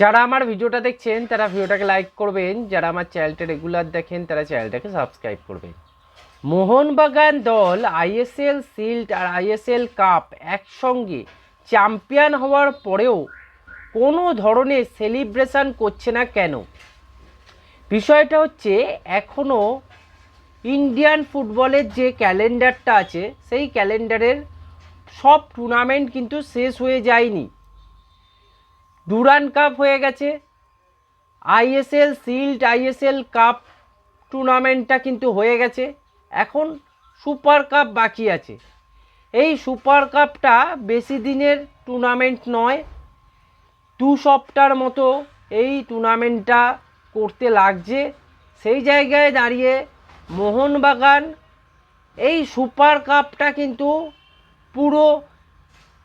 যারা আমার ভিডিওটা দেখছেন, তারা ভিডিওটাকে লাইক করবেন। যারা আমার চ্যানেলটা রেগুলার দেখেন, তারা চ্যানেলটাকে সাবস্ক্রাইব করবেন। মোহনবাগান দল আইএসএল সিল্ড আর আইএসএল কাপ একসঙ্গে চ্যাম্পিয়ন হওয়ার পরেও কোনো ধরনের সেলিব্রেশন করছে না কেন? বিষয়টা হচ্ছে এখনও ইন্ডিয়ান ফুটবলের যে ক্যালেন্ডারটা আছে, সেই ক্যালেন্ডারের সব টুর্নামেন্ট কিন্তু শেষ হয়ে যায়নি। ডুরান কাপ হয়ে গেছে। আইএসএল সিল্ড আইএসএল কাপ টুর্নামেন্টটা কিন্তু হয়ে গেছে। এখন সুপার কাপ বাকি আছে। এই সুপার কাপটা বেশি দিনের টুর্নামেন্ট নয়। দু সপ্তাহের মতো এই টুর্নামেন্টটা করতে লাগছে। সেই জায়গায় দাঁড়িয়ে মোহনবাগান এই সুপার কাপটা কিন্তু পুরো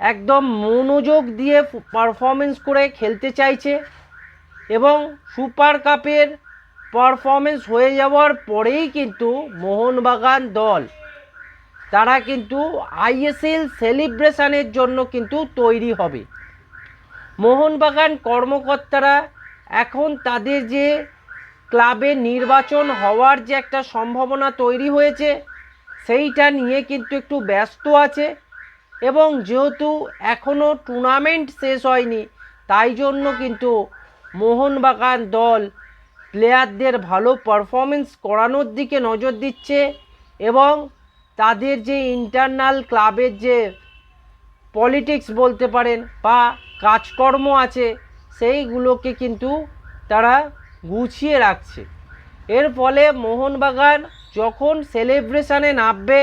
একদম মনোযোগ দিয়ে পারফরমেন্স করে খেলতে চাইছে এবং সুপার কাপের পারফরমেন্স হয়ে যাওয়ার পরেই কিন্তু মোহনবাগান দল, তারা কিন্তু আইএসএল সেলিব্রেশনের জন্য কিন্তু তৈরি হবে। মোহনবাগান কর্মকর্তারা এখন তাদের যে ক্লাবে নির্বাচন হওয়ার যে একটা সম্ভাবনা তৈরি হয়েছে, সেইটা নিয়ে কিন্তু একটু ব্যস্ত আছে। এবং যেহেতু এখনও টুর্নামেন্ট শেষ হয়নি, তাই জন্য কিন্তু মোহনবাগান দল প্লেয়ারদের ভালো পারফরমেন্স করানোর দিকে নজর দিচ্ছে এবং তাদের যে ইন্টারনাল ক্লাবের যে পলিটিক্স বলতে পারেন বা কাজকর্ম আছে, সেইগুলোকে কিন্তু তারা গুছিয়ে রাখছে। এর ফলে মোহনবাগান যখন সেলিব্রেশানে নামবে,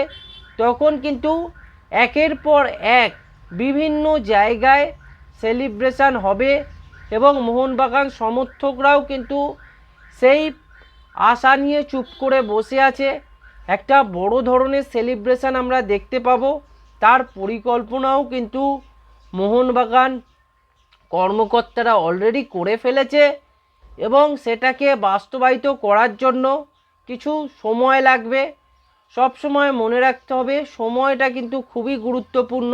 তখন কিন্তু একের পর এক বিভিন্ন জায়গায় সেলিব্রেশান হবে এবং মোহনবাগান সমর্থকরাও কিন্তু সেই আশা নিয়ে চুপ করে বসে আছে। একটা বড় ধরনের সেলিব্রেশান আমরা দেখতে পাবো। তার পরিকল্পনাও কিন্তু মোহনবাগান কর্মকর্তারা অলরেডি করে ফেলেছে এবং সেটাকে বাস্তবায়িত করার জন্য কিছু সময় লাগবে। সব সময় মনে রাখতে হবে, সময়টা কিন্তু খুবই গুরুত্বপূর্ণ।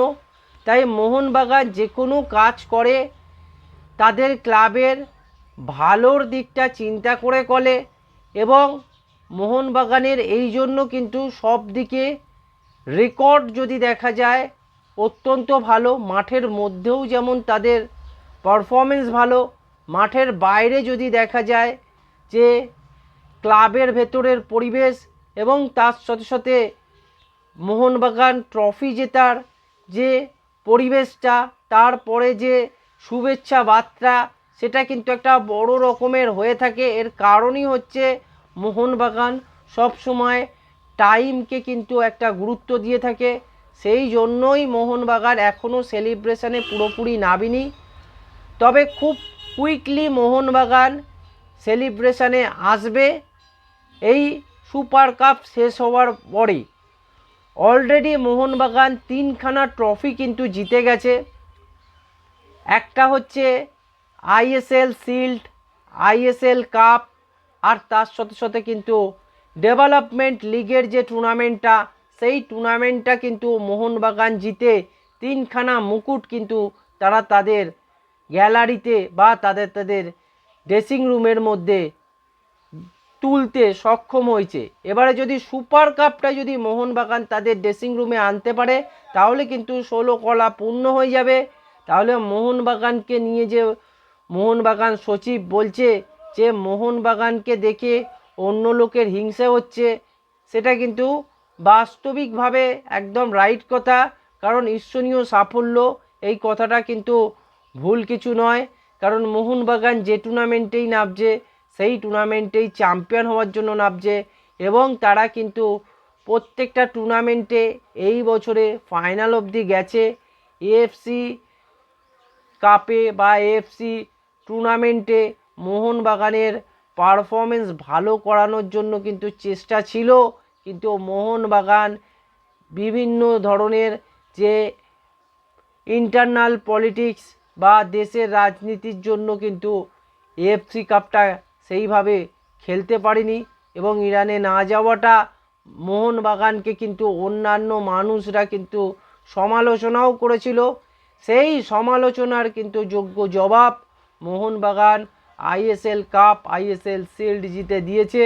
তাই মোহনবাগান যে কোনো কাজ করে, তাদের ক্লাবের ভালোর দিকটা চিন্তা করে করে এবং মোহনবাগানের এই জন্য কিন্তু সব দিকে রেকর্ড যদি দেখা যায়, অত্যন্ত ভালো। মাঠের মধ্যেও যেমন তাদের পারফরমেন্স ভালো, মাঠের বাইরে যদি দেখা যায় যে ক্লাবের ভেতরের পরিবেশ এবং তার সাথে সাথে মোহনবাগান ট্রফি জেতার যে পরিবেশটা, তারপরে যে শুভেচ্ছা বার্তা, সেটা কিন্তু একটা বড় রকমের হয়ে থাকে। এর কারণই হচ্ছে মোহনবাগান সব সময় টাইমকে কিন্তু একটা গুরুত্ব দিয়ে থাকে। সেই জন্যই মোহনবাগান এখনও সেলিব্রেশনে পুরোপুরি নামিনি। তবে খুব কুইকলি মোহনবাগান সেলিব্রেশনে আসবে। এই সুপার কাপ শেষ হওয়ার পরে অলরেডি মোহনবাগান তিনখানা ট্রফি কিন্তু জিতে গেছে। একটা হচ্ছে আইএসএল শিল্ড আইএসএল কাপ, আর তার সাথে সাথে কিন্তু ডেভেলপমেন্ট লিগের যে টুর্নামেন্টটা, সেই টুর্নামেন্টটা কিন্তু মোহনবাগান জিতে তিনখানা মুকুট কিন্তু তারা তাদের গ্যালারিতে বা তাদের তাদের ড্রেসিং রুমের মধ্যে তুলতে সক্ষম হয়েছে। এবারে যদি সুপার কাপটা যদি মোহনবাগান তাদের ড্রেসিং রুমে আনতে পারে, তাহলে কিন্তু ষোলো কলা পূর্ণ হয়ে যাবে। তাহলে মোহনবাগানকে নিয়ে যে মোহনবাগান সচিব বলছে যে, মোহনবাগানকে দেখে অন্য লোকের হিংসা হচ্ছে। সেটা কিন্তু বাস্তবিকভাবে একদম রাইট কথা, কারণ ঈশ্বরীয় সাফল্য, এই কথাটা কিন্তু ভুল কিছু নয়। কারণ মোহনবাগান যে টুর্নামেন্টেই নামছে সেই টুর্নামেন্টেই চ্যাম্পিয়ন হওয়ার জন্য নামছে এবং তারা কিন্তু প্রত্যেকটা টুর্নামেন্টে এই বছরে ফাইনাল অবধি গেছে। এএফসি কাপে বা এএফসি টুর্নামেন্টে মোহনবাগানের পারফরমেন্স ভালো করানোর জন্য কিন্তু চেষ্টা ছিল, কিন্তু মোহনবাগান বিভিন্ন ধরনের যে ইন্টারনাল পলিটিক্স বা দেশের রাজনীতির জন্য কিন্তু এএফসি কাপটা সেইভাবে খেলতে পারেনি এবং ইরানে না যাওয়াটা মোহনবাগানকে কিন্তু অন্যান্য মানুষরা কিন্তু সমালোচনাও করেছিল। সেই সমালোচনার কিন্তু যোগ্য জবাব Mohun Bagan ISL cup, ISL shield জিতে দিয়েছে।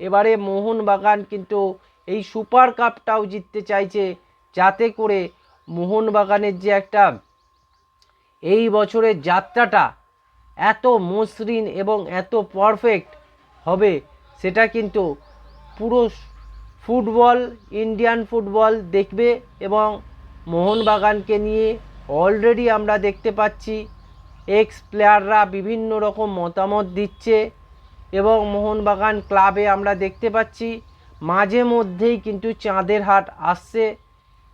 এবারে মোহনবাগান কিন্তু এই সুপার কাপটাও জিততে চাইছে যাতে করে মোহনবাগানের যে একটা এই বছরের যাত্রাটা এত মসৃণ এবং এত পারফেক্ট হবে, সেটা কিন্তু পুরো ফুটবল ইন্ডিয়ান ফুটবল দেখবে এবং মোহনবাগানকে নিয়ে অলরেডি আমরা দেখতে পাচ্ছি এক্স প্লেয়াররা বিভিন্ন রকম মতামত দিচ্ছে এবং মোহনবাগান ক্লাবে আমরা দেখতে পাচ্ছি, মাঝে মধ্যেই কিন্তু চাঁদের হাট আসছে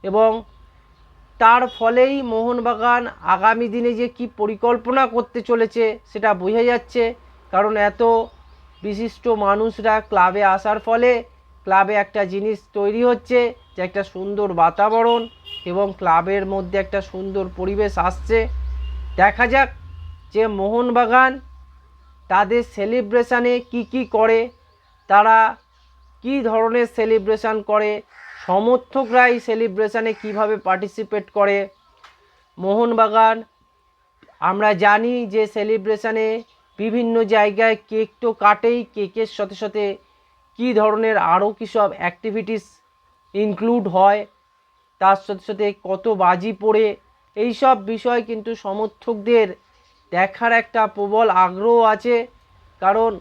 এবং তার ফলেই মোহনবাগান আগামী দিনে যে কি পরিকল্পনা করতে চলেছে সেটা বোঝা যাচ্ছে। কারণ এত বিশিষ্ট মানুষরা ক্লাবে আসার ফলে ক্লাবে একটা জিনিস তৈরি হচ্ছে যে একটা সুন্দর বাতাবরণ এবং ক্লাবের মধ্যে একটা সুন্দর পরিবেশ আসছে। দেখা যাক যে মোহনবাগান তাদের সেলিব্রেশানে কি কি করে, তারা কি ধরনের সেলিব্রেশান করে সমর্থকরা এই সেলিব্রেশনে কীভাবে পার্টিসিপেট করে? মোহনবাগান, আমরা জানি যে সেলিব্রেশনে বিভিন্ন জায়গায় কেক তো কাটেই, কেকের সাথে সাথে কী ধরনের আরও কী সব অ্যাক্টিভিটিস ইনক্লুড হয়, তার সাথে সাথে কত বাজি পড়ে, এই সব বিষয় কিন্তু সমর্থকদের দেখার একটা প্রবল আগ্রহ আছে। কারণ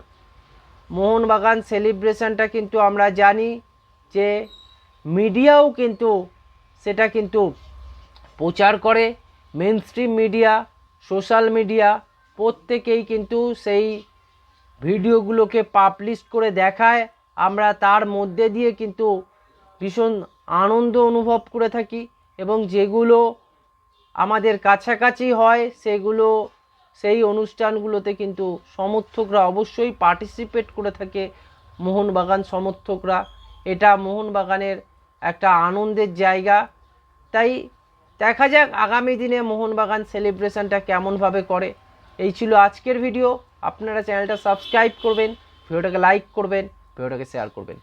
মোহনবাগান সেলিব্রেশনটা কিন্তু আমরা জানি যে মিডিয়াও কিন্তু সেটা কিন্তু প্রচার করে mainstream media social media প্রত্যেকেই কিন্তু সেই ভিডিওগুলোকে পাবলিশ করে দেখায়। আমরা তার মধ্যে দিয়ে কিন্তু ভীষণ আনন্দ অনুভব করে থাকি এবং যেগুলো আমাদের কাছাকাছি হয়, সেগুলো সেই অনুষ্ঠানগুলোতে কিন্তু সমর্থকরা অবশ্যই পার্টিসিপেট করে থাকে, মোহনবাগান সমর্থকরা। এটা মোহনবাগানের একটা আনন্দের জায়গা। তাই দেখা যাক আগামী দিনে মোহনবাগান সেলিব্রেশনটা কেমনভাবে করে। এই ছিল আজকের ভিডিও। আপনারা চ্যানেলটা সাবস্ক্রাইব করবেন, ভিডিওটাকে লাইক করবেন, ভিডিওটাকে শেয়ার করবেন।